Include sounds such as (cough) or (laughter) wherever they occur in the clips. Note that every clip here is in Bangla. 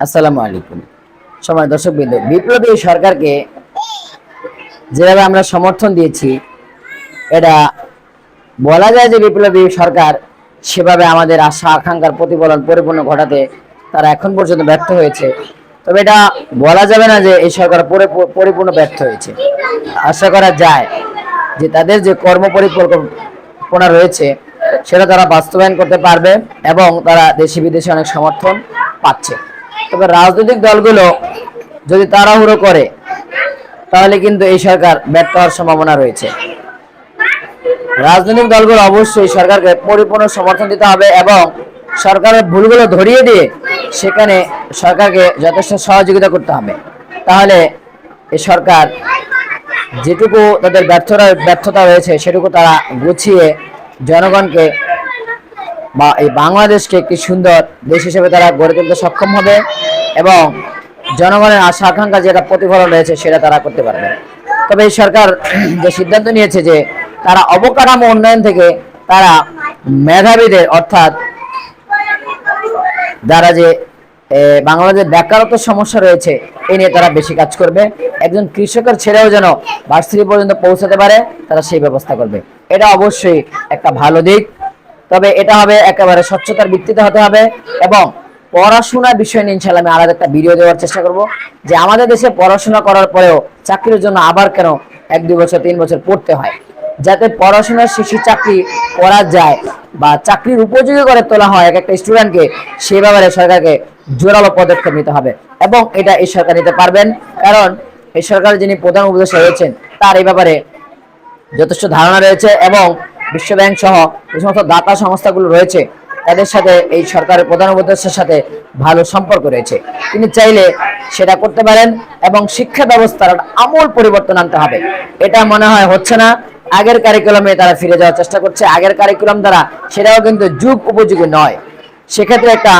আসসালামু আলাইকুম। সময় দর্শক বিন্দু বিপ্লবী সরকারকে যেভাবে আমরা সমর্থন দিয়েছি, এটা বলা যায় যে বিপ্লবী সরকার সেভাবে আমাদের আশা, আকাঙ্ক্ষার প্রতিফলন পরিপূর্ণ ঘটাতে তারা এখন পর্যন্ত ব্যর্থ হয়েছে। তবে এটা বলা যাবে না যে এই সরকার পরিপূর্ণ ব্যর্থ হয়েছে। আশা করা যায় যে তাদের যে কর্ম পরিকল্পনা রয়েছে, সেটা তারা বাস্তবায়ন করতে পারবে এবং তারা দেশি বিদেশে অনেক সমর্থন পাচ্ছে। তবে রাজনৈতিক দলগুলো যদি তাড়াহুড়ো করে, তাহলে কিন্তু এই সরকার ব্যর্থ হওয়ার সম্ভাবনা রয়েছে। রাজনৈতিক দলগুলো অবশ্যই সরকারকে পরিপূর্ণ সমর্থন দিতে হবে এবং সরকারের ভুলগুলো ধরিয়ে দিয়ে সেখানে সরকারকে যথেষ্ট সহযোগিতা করতে হবে। তাহলে এই সরকার যেটুকু তাদের ব্যর্থতা ব্যর্থতা রয়েছে, সেটুকু তারা গুছিয়ে জনগণকে বা এই বাংলাদেশকে একটি সুন্দর দেশ হিসেবে তারা গড়ে তুলতে সক্ষম হবে এবং জনগণের আশা আকাঙ্ক্ষা যেটা প্রতিফলন রয়েছে সেটা তারা করতে পারবে। তবে এই সরকার (clears throat) যে সিদ্ধান্ত নিয়েছে যে তারা অবকাঠামো উন্নয়ন থেকে তারা মেধাবীদের অর্থাৎ যারা যে বাংলাদেশের বেকারত্ব সমস্যা রয়েছে এই নিয়ে তারা বেশি কাজ করবে। একজন কৃষকের ছেলেও যেন ভার্সিটি পর্যন্ত পৌঁছাতে পারে, তারা সেই ব্যবস্থা করবে। এটা অবশ্যই একটা ভালো দিক। তবে এটা হবে একেবারে স্বচ্ছতার ভিত্তিতে হতে হবে এবং পড়াশোনার বিষয় নিয়ে ইনশাল্লাহ আমি আলাদা একটা ভিডিও দেওয়ার চেষ্টা করব যে আমাদের দেশে পড়াশোনা করার পরেও চাকরির জন্য আবার কেন এক, দুই বছর, তিন বছর পড়তে হয়? যাতে পড়াশোনার শিশু চাকরি করা যায় বা চাকরির উপযোগী করে তোলা হয় এক একটা স্টুডেন্টকে সে ব্যাপারে সরকারকে জোরালো পদক্ষেপ নিতে হবে এবং এটা এই সরকার নিতে পারবেন। কারণ এই সরকারের যিনি প্রধান উপদেষ্টা রয়েছেন, তার এই ব্যাপারে যথেষ্ট ধারণা রয়েছে এবং বিশ্ব ব্যাংক সহ যে সমস্ত দাতা সংস্থাগুলো রয়েছে, তাদের সাথে এই সরকারের প্রধান উপদেষ্টার সাথে ভালো সম্পর্ক রয়েছে। তিনি চাইলে সেটা করতে পারেন এবং শিক্ষা ব্যবস্থার আমূল পরিবর্তন আনতে হবে। এটা মনে হয় হচ্ছে না। আগের কারিকুলামে তারা ফিরে যাওয়ার চেষ্টা করছে। আগের কারিকুলাম দ্বারা সেটাও কিন্তু যুগ উপযোগী নয়। সেক্ষেত্রে একটা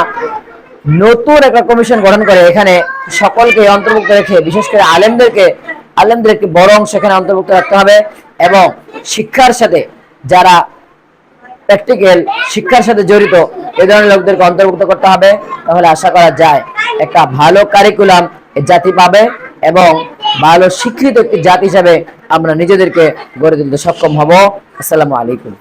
নতুন একটা কমিশন গঠন করে এখানে সকলকে অন্তর্ভুক্ত রেখে, বিশেষ করে আলেমদেরকে, আলেমদের একটি বড় অংশ এখানে অন্তর্ভুক্ত রাখতে হবে এবং শিক্ষার সাথে যারা প্র্যাকটিক্যাল শিক্ষার সাথে জড়িত, এ ধরনের লোকদেরকে অন্তর্ভুক্ত করতে হবে, তাহলে আশা করা যায় একটা ভালো কারিকুলাম জাতি পাবে এবং ভালো শিক্ষিত একটি জাতি হিসাবে আমরা নিজেদেরকে গড়ে তুলতে সক্ষম হব। আসসালামু আলাইকুম।